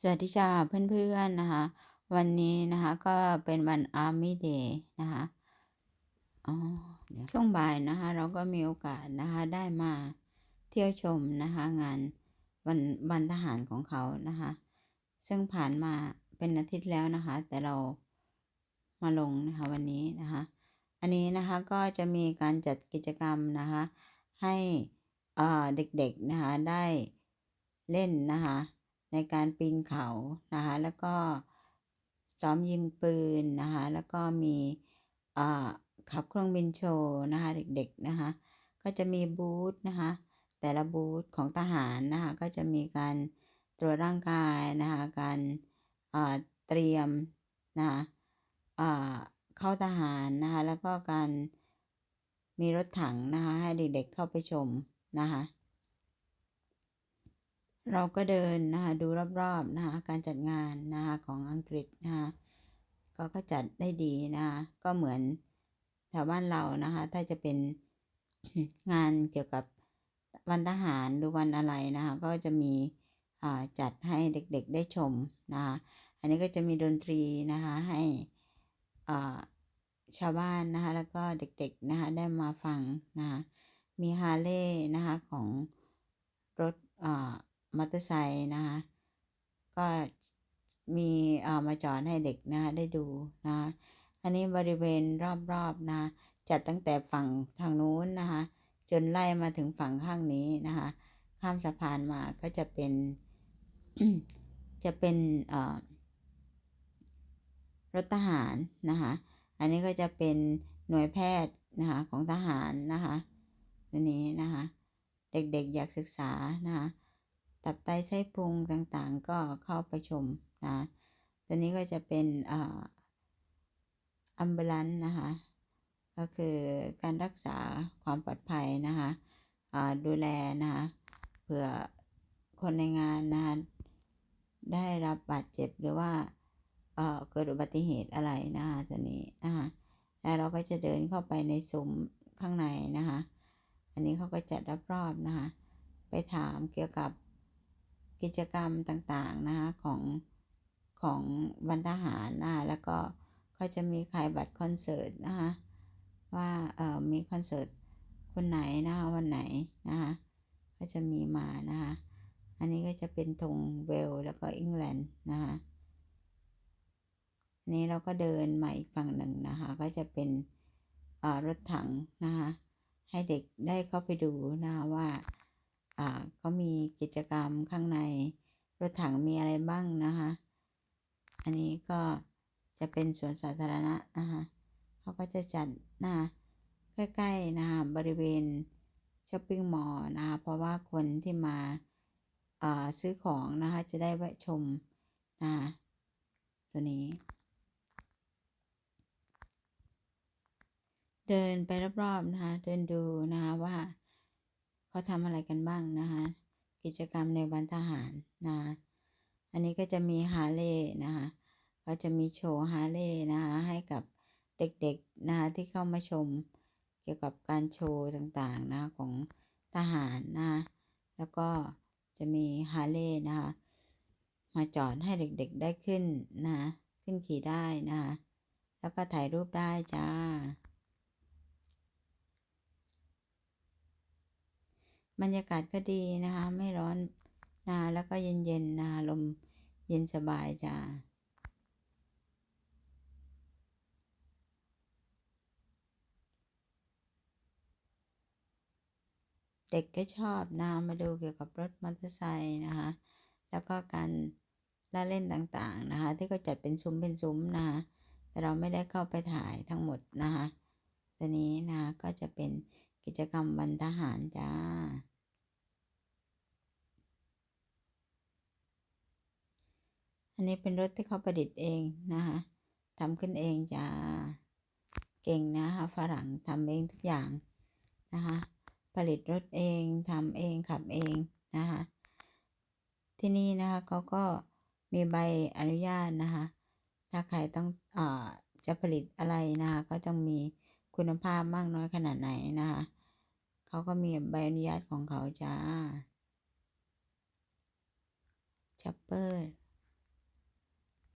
สวัสดีจ้าเพื่อนๆนะคะ วันนี้นะคะก็เป็นวัน Army Day นะคะอ๋อช่วงบ่ายนะคะ เราก็มีโอกาสนะคะได้มาเที่ยวชมนะคะ งานวันวันทหารของเขานะคะ ซึ่งผ่านมาเป็นอาทิตย์แล้วนะคะ แต่เรามาลงนะคะวันนี้นะคะ อันนี้นะคะก็จะมีการจัดกิจกรรมนะคะ ให้อ่อเด็กๆนะคะได้เล่นนะคะ ในการปีนเขานะคะแล้วก็ซ้อมยิงปืนนะคะแล้วก็มีขับเครื่องบินโชว์นะคะเด็กๆนะคะก็จะมีบูธนะคะแต่ละบูธของทหารนะคะก็จะมีการตรวจร่างกายนะคะการเตรียมนะคะเข้าทหารนะคะแล้วก็การมีรถถังนะคะให้เด็กๆเข้าไปชมนะคะ เราก็เดินนะคะดูรอบๆนะคะการจัดงานนะคะของอังกฤษนะคะก็ก็จัดได้ดีนะคะก็เหมือนแถวบ้านเรานะคะ ถ้าจะเป็นงานเกี่ยวกับวันทหารหรือวันอะไรนะคะ ก็จะมีจัดให้เด็กๆได้ชมนะคะอันนี้ก็จะมีดนตรีนะคะให้ชาวบ้านนะคะ แล้วก็เด็กๆนะคะได้มาฟังนะคะมีฮาเลย์นะคะของรถอ่า มอเตอร์ไซค์นะคะก็มีเอ่ามาจอดให้เด็กนะคะได้ดูนะคะอันนี้บริเวณรอบๆนะจัดตั้งแต่ฝั่งทางนู้นนะคะจนไล่มาถึงฝั่งข้างนี้นะคะข้ามสะพานมาก็จะเป็น จะเป็นเอ่อรถทหารนะคะอันนี้ก็จะเป็นหน่วยแพทย์นะคะของทหารนะคะอันนี้นะคะเด็กๆอยากศึกษานะคะ ตับไตไส้พุงต่างๆ ก็เข้าไปชมนะตัวนี้ก็จะเป็นอัมบลันนะคะก็คือการรักษาความปลอดภัยนะคะดูแลนะคะเผื่อคนในงานนะคะได้รับบาดเจ็บหรือว่าเอ่อเกิดอุบัติเหตุอะไรนะคะตัวนี้นะคะแล้วเราก็จะเดินเข้าไปในซุ้มข้างในนะคะ อันนี้เขาก็จัดรอบๆนะคะ ไปถามเกี่ยวกับ กิจกรรมต่างๆนะคะของของวันทหารนะคะแล้วก็เขาจะมีขายบัตรคอนเสิร์ตนะคะว่าเอ่อมีคอนเสิร์ตคนไหนนะคะวันไหนนะคะก็จะมีมานะคะอันนี้ก็จะเป็นธงเวลแล้วก็อังกฤษนะคะอันนี้เราก็เดินมาอีกฝั่งหนึ่งนะคะ ก็จะเป็นรถถังนะคะให้เด็กได้เข้าไปดูนะคะว่า อ่าเขามีกิจกรรมข้างใน รถถังมีอะไรบ้างนะคะ อันนี้ก็จะเป็นสวนสาธารณะนะคะเขาก็จะจัดนะคะใกล้ๆนะคะบริเวณช้อปปิ้งมอลล์นะคะเพราะว่าคนที่มาอ่าซื้อของนะคะจะได้แวะชมนะคะตัวนี้ เดินไปรอบๆนะคะเดินดูนะคะว่า เขาทำอะไรกันบ้างนะคะ กิจกรรมในวันทหารนะอันนี้ก็จะมีฮาเลย์นะคะก็จะมีโชว์ฮาเลย์นะคะให้กับเด็กๆนะคะที่เข้ามาชมเกี่ยวกับการโชว์ต่างๆนะะของทหารนะะแล้วก็จะมีฮาเลย์นะคะมาจอดให้เด็กๆได้ขึ้นนะะขึ้นขี่ได้นะคะแล้วก็ถ่ายรูปได้จ้า บรรยากาศก็ดีนะคะ ไม่ร้อนนะแล้วก็เย็นๆนะลมเย็นสบายจ้าเด็กก็ชอบนะมาดูเกี่ยวกับรถมอเตอร์ไซค์นะคะ แล้วก็การละเล่นต่างๆนะคะ ที่ก็จัดเป็นซุ้มเป็นซุ้มนะคะแต่เราไม่ได้เข้าไปถ่ายทั้งหมดนะคะ ตัวนี้นะก็จะเป็น กิจกรรมวันทหารจ้า อันนี้เป็นรถที่เขาประดิษฐ์เองนะคะทำขึ้นเองจ้า เก่งนะคะฝรั่งทำเองทุกอย่างนะคะ ผลิตรถเองทำเองขับเองนะคะที่นี่นะคะเขาก็มีใบอนุญาตนะคะ ถ้าใครต้องอ่าจะผลิตอะไรนะคะก็ต้องมี คุณภาพมากน้อยขนาดไหนนะคะเขาก็มีใบอนุญาตของเขาจ้าชัปเปอร์